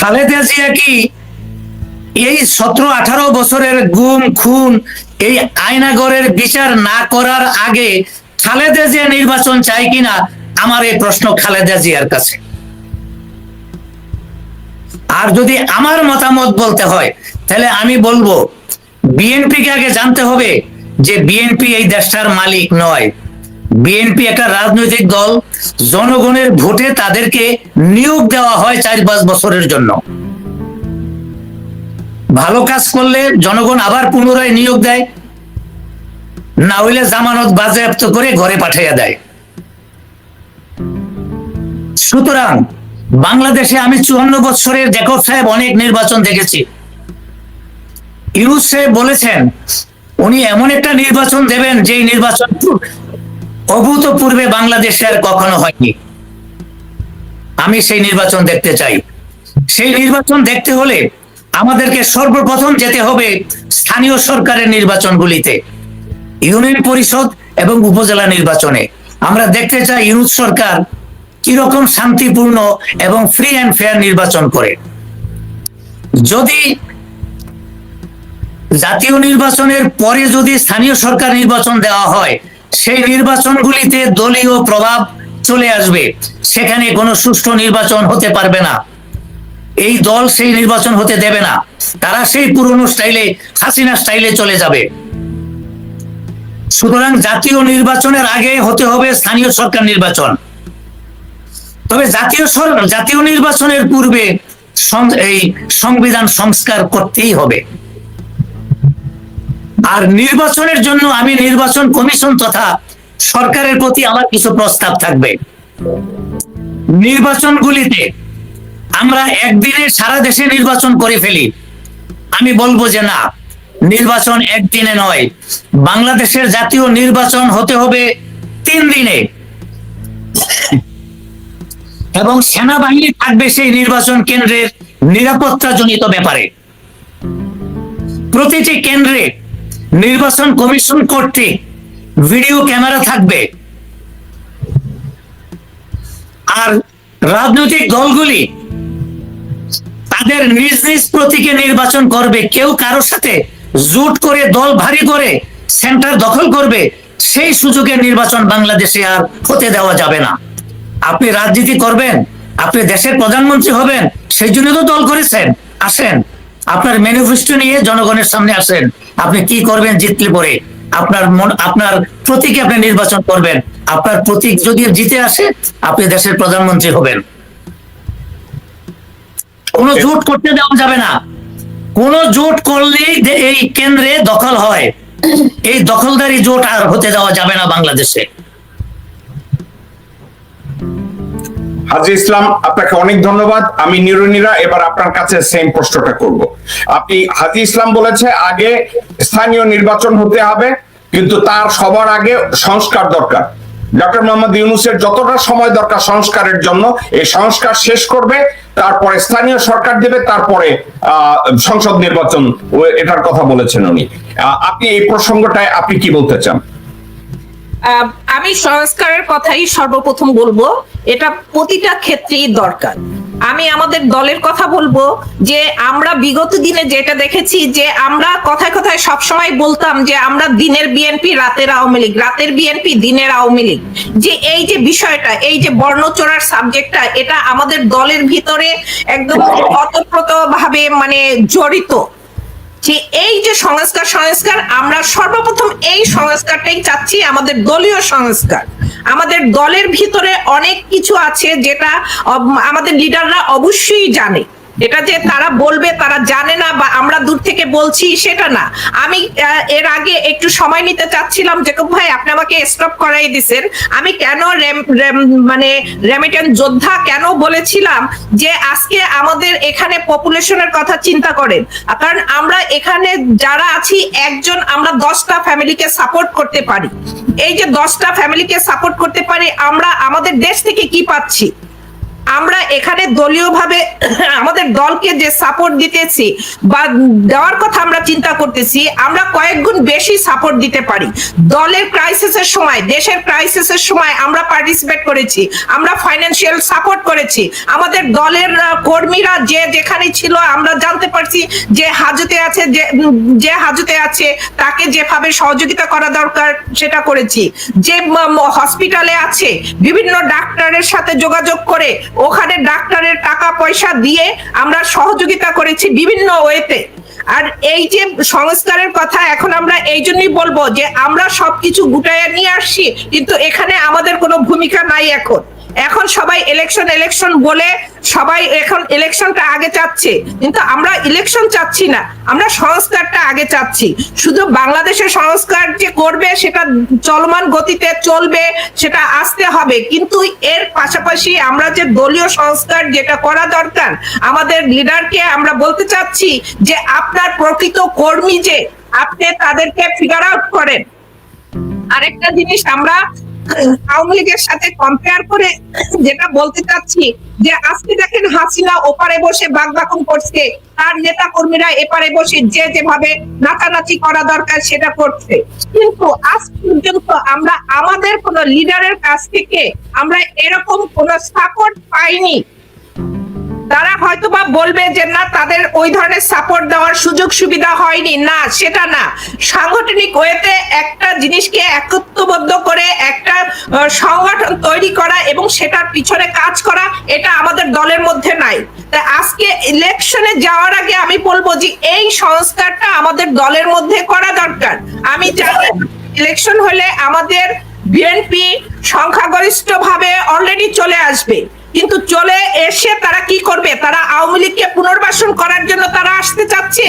খালেদা জিয়া কি এই সতেরো, আঠারো বছরের গুম, খুন এই আয়নাগরের বিচার না করার আগে খালেদা জিয়া নির্বাচন চাই কিনা? আমার এই প্রশ্ন খালেদা জিয়ার কাছে। আর যদি আমার মতামত বলতে হয়, তাহলে আমি বলব বিএনপি কে আগে জানতে হবে যে বিএনপি এই দেশটার মালিক নয়। বিএনপি একটা রাজনৈতিক দল, জনগণের ভোটে তাদেরকে নিয়োগ দেওয়া হয় চার পাঁচ বছরের জন্য। ভালো কাজ করলে জনগণ আবার পুনরায় নিয়োগ দেয়, না হইলে জামানত বাজেয়াপ্ত করে ঘরে পাঠাইয়া দেয়। সুতরাং বাংলাদেশে আমি চুয়ান্ন বছরের জ্যাকব সাহেব অনেক নির্বাচন দেখেছি। ইউনুস সাহেব বলেছেন, উনি এমন একটা নির্বাচন দেবেন যে নির্বাচন অভূতপূর্বে বাংলাদেশে আর কখনো হয়নি। আমি সেই নির্বাচন দেখতে চাই। সেই নির্বাচন দেখতে হলে আমাদেরকে সর্বপ্রথম যেতে হবে স্থানীয় সরকারের নির্বাচনগুলিতে। ইউনিয়ন পরিষদ এবং উপজেলা নির্বাচনে। আমরা দেখতে চাই ইউনুস সরকার কীরকম শান্তিপূর্ণ এবং ফ্রি অ্যান্ড ফেয়ার নির্বাচন করে। যদি জাতীয় নির্বাচনের পরে যদি স্থানীয় সরকার নির্বাচন দেওয়া হয় সেই নির্বাচনগুলিতে দলীয় প্রভাব চলে আসবে। সেখানে কোনো সুষ্ঠু নির্বাচন হতে পারবে না। এই দল সেই নির্বাচন হতে দেবে না। তারা সেই পুরনো স্টাইলে, হাসিনা স্টাইলে চলে যাবে। সুতরাং জাতীয় নির্বাচনের আগে হতে হবে স্থানীয় সরকার নির্বাচন। তবে জাতীয় জাতীয় নির্বাচনের পূর্বে এই সংবিধান সংস্কার করতেই হবে। আর নির্বাচনের জন্য আমি নির্বাচন কমিশন তথা সরকারের প্রতি আমার কিছু প্রস্তাব থাকবে। নির্বাচনগুলিতে আমরা একদিনে সারা দেশে নির্বাচন করে ফেলি। আমি বলব যে না, নির্বাচন একদিনে নয়, বাংলাদেশের জাতীয় নির্বাচন হতে হবে তিন দিনে। এবং সেনাবাহিনী থাকবে সেই নির্বাচন কেন্দ্রের নিরাপত্তা জনিত ব্যাপারে। প্রতিটি কেন্দ্রে নির্বাচন কমিশন করতে ভিডিও ক্যামেরা থাকবে। আর রাজনৈতিক দলগুলি তাদের নিজ নিজ প্রতীকে নির্বাচন করবে। কেউ কারোর সাথে জোট করে, দল ভারী করে, সেন্টার দখল করবে, সেই সুযোগে নির্বাচন বাংলাদেশে আর হতে দেওয়া যাবে না। আপনি রাজনীতি করবেন, আপনি দেশের প্রধানমন্ত্রী হবেন, সেই জন্য তো দল করেছেন। আসেন, আপনার ম্যানিফেস্টো নিয়ে জনগণের সামনে আসেন। আপনি কি করবেন জিতলে পরে? আপনার মন আপনার প্রতীকে আপনি নির্বাচন করবেন। আপনার প্রতীক যদি জিতে আসে আপনি দেশের প্রধানমন্ত্রী হবেন। কোনো জোট করতে দেওয়া যাবে না। কোন জোট করলেই এই কেন্দ্রে দখল হয়। এই দখলদারি জোট আর হতে দেওয়া যাবে না বাংলাদেশে। হাজি ইসলাম, আপনাকে অনেক ধন্যবাদ। আমি নিরনিরা, এবার আপনার কাছে সেম প্রশ্নটা করব। আপনি হাজি ইসলাম বলেছে, আগে স্থানীয় নির্বাচন হতে হবে, কিন্তু তার সবার আগে সংস্কার দরকার। ডক্টর মোহাম্মদ ইউনুসের যতটা সময় দরকার সংস্কারের জন্য, এই সংস্কার শেষ করবে, তারপরে স্থানীয় সরকার দেবে, তারপরে সংসদ নির্বাচন এটার কথা বলেছেন উনি। আপনি এই প্রসঙ্গটায় আপনি কি বলতে চান? আমি সংস্কারের কথাই সর্বপ্রথম বলব। এটা প্রতিটা ক্ষেত্রেই দরকার। আমি আমাদের দলের কথা বলব যে আমরা বিগত দিনে যেটা দেখেছি যে আমরা কথায় কথায় সবসময় বলতাম যে আমরা দিনের বিএনপি, রাতের আওয়ামী লীগ। রাতের বিএনপি, দিনের আওয়ামী লীগ। যে এই যে বিষয়টা, এই যে বর্ণচোরার সাবজেক্টটা, এটা আমাদের দলের ভিতরে একদম অতপ্রত ভাবে মানে জড়িত। যে এই যে সংস্কার সংস্কার, আমরা সর্বপ্রথম এই সংস্কারটাই চাচ্ছি আমাদের দলীয় সংস্কার। আমাদের দলের ভিতরে অনেক কিছু আছে যেটা আমাদের লিডাররা অবশ্যই জানে। এটা যে তারা বলবে, তারা জানে না বা আমরা দূর থেকে বলছি, সেটা না। আমি এর আগে একটু সময় নিতে চাচ্ছিলাম, জেকব ভাই, আপনি আমাকে স্টপ করাই দিছেন। আমি কেন মানে রেমিটেন্স যোদ্ধা কেন বলেছিলাম যে আজকে আমাদের এখানে পপুলেশনের কথা চিন্তা করেন? কারণ আমরা এখানে যারা আছি, একজন আমরা দশটা ফ্যামিলিকে সাপোর্ট করতে পারি। এই যে দশটা ফ্যামিলিকে সাপোর্ট করতে পারি, আমরা আমাদের দেশ থেকে কি পাচ্ছি? আমরা এখানে দলীয়ভাবে আমাদের দলকে যে সাপোর্ট দিতেছি বা দেওয়ার কথা আমরা চিন্তা করতেছি, আমরা কয়েক গুণ বেশি সাপোর্ট দিতে পারি। দলের ক্রাইসিসের সময়, দেশের ক্রাইসিসের সময় আমরা পার্টিসিপেট করেছি, আমরা ফাইন্যান্সিয়াল সাপোর্ট করেছি। আমাদের দলের কর্মীরা যে যেখানে ছিল, আমরা জানতে পারছি যে হাজতে আছে, যে যে হাজতে আছে, তাকে যেভাবে সহযোগিতা করা দরকার, সেটা করেছি। যে হসপিটালে আছে, বিভিন্ন ডাক্তারের সাথে যোগাযোগ করে ওখানে ডাক্তারের টাকা পয়সা দিয়ে আমরা সহযোগিতা করেছি বিভিন্ন ওয়েতে। আর এই যে সংস্কারের কথা এখন আমরা এই জন্যই বলব যে আমরা সবকিছু গুটাইয়া নিয়ে আসছি, কিন্তু এখানে আমাদের কোনো ভূমিকা নাই এখন। এখন সবাই ইলেকশন ইলেকশন বলে সবাই এখন ইলেকশনটা আগে চাচ্ছে। কিন্তু আমরা ইলেকশন চাচ্ছি না, আমরা সংস্কারটা আগে চাচ্ছি। শুধু বাংলাদেশের সংস্কার যে করবে সেটা চলমান গতিতে চলবে, সেটা আসতে হবে। কিন্তু এর পাশাপাশি আমরা যে দলীয় সংস্কার যেটা করা দরকার, আমাদের লিডারকে আমরা বলতে চাচ্ছি যে আপনার প্রকৃত কর্মী যে, আপনি তাদেরকে ফিগার আউট করেন। আরেকটা জিনিস আমরা আওয়ামী লীগের সাথে কম্পেয়ার করে যেটা বলতে চাচ্ছি যে আজকে দেখেন হাসিনা ওপারে বসে বাগবাকুম করছে, তার নেতা কর্মীরা এপারে বসে যে যেভাবে নাচানাচি করা দরকার সেটা করছে। কিন্তু আজ পর্যন্ত আমরা আমাদের কোন লিডারের কাছ থেকে আমরা এরকম কোন সাপোর্ট পাইনি। তারা হয়তো বা বলবে যে, না ওই ধরনের সাপোর্ট দেওয়ার সুযোগ সুবিধা হয়নি। না, সেটা না। সাংগঠনিক ওয়েতে একটা জিনিসকে একত্রবদ্ধ করে একটা সংগঠন তৈরি করা এবং সেটার পিছনে কাজ করা, এটা আমাদের দলের মধ্যে নাই। তা আজকে ইলেকশনে যাওয়ার আগে আমি বলব যে, এই সংস্কারটা আমাদের দলের মধ্যে করা দরকার। আমি জানি ইলেকশন হলে আমাদের বিএনপি সংখ্যাগরিষ্ঠ ভাবে অলরেডি চলে আসবে। কিন্তু চলে এসে তারা কি করবে? তারা আওয়ামী লীগকে পুনর্বাসন করার জন্য তারা আসতে চাচ্ছে।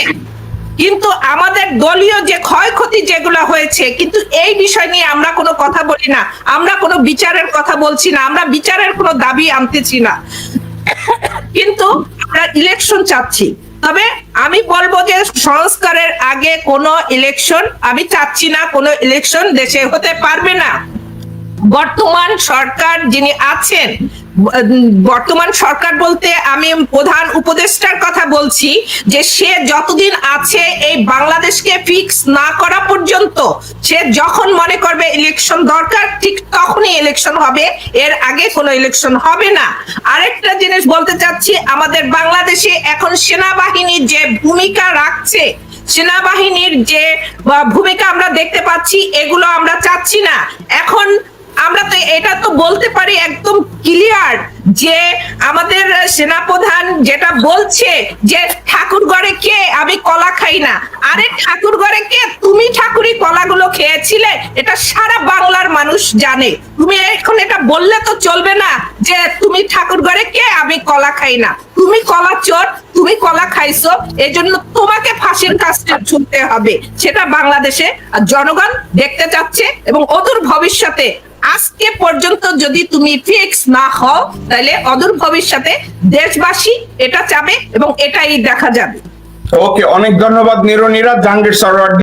কিন্তু আমাদের দলীয় যে ক্ষয়ক্ষতি যেগুলো হয়েছে, কিন্তু এই বিষয় নিয়ে আমরা কোনো কথা বলি না। আমরা কোনো বিচারের কথা বলছি না। আমরা বিচারের কোনো দাবি আনতেছি না। কিন্তু আমরা ইলেকশন চাচ্ছি। তবে আমি বলব যে সংস্কারের আগে কোনো ইলেকশন আমি চাচ্ছি না। কোনো ইলেকশন দেশে হতে পারবে না। বর্তমান সরকার যিনি আছেন বর্তমান সরকার বলতে আমি প্রধান উপদেষ্টার কথা বলছি যে সে যতদিন আছে এই বাংলাদেশকে ফিক্স না করা পর্যন্ত, সে যখন মনে করবে ইলেকশন দরকার, ঠিক তখনই ইলেকশন হবে, এর আগে কোনো ইলেকশন হবে না। আরেকটা জিনিস বলতে চাচ্ছি, আমাদের বাংলাদেশে এখন সেনাবাহিনী যে ভূমিকা রাখছে, সেনাবাহিনীর যে ভূমিকা আমরা দেখতে পাচ্ছি, এগুলো আমরা চাচ্ছি না। এখন আমরা তো এটা তো বলতে পারি একদম ক্লিয়ার যে আমাদের সেনাপ্রধান যেটা বলছে যে ঠাকুর ঘরে কে আমি কলা খাই না। আরে ঠাকুর ঘরে কে? তুমি ঠাকুরি কলাগুলো খেয়েছিলে, এটা সারা বাংলার মানুষ জানে। তুমি এখন এটা বললে তো চলবে না যে তুমি ঠাকুর ঘরে কে? আমি কলা খাই না। তুমি কলা চোর, তুমি কলা খাইছো, এজন্য তোমাকে ফাঁসির কাজটা ছুটতে হবে। সেটা বাংলাদেশে জনগণ দেখতে চাচ্ছে এবং অদূর ভবিষ্যতে আজকে পর্যন্ত যদি তুমি ফিক্স না হও, তাহলে অদূর ভবিষ্যতে দেশবাসী এটা চাবে এবং এটাই দেখা যাবে। ওকে অনেক ধন্যবাদ নিরনিরা জাহাঙ্গীর সরওয়ার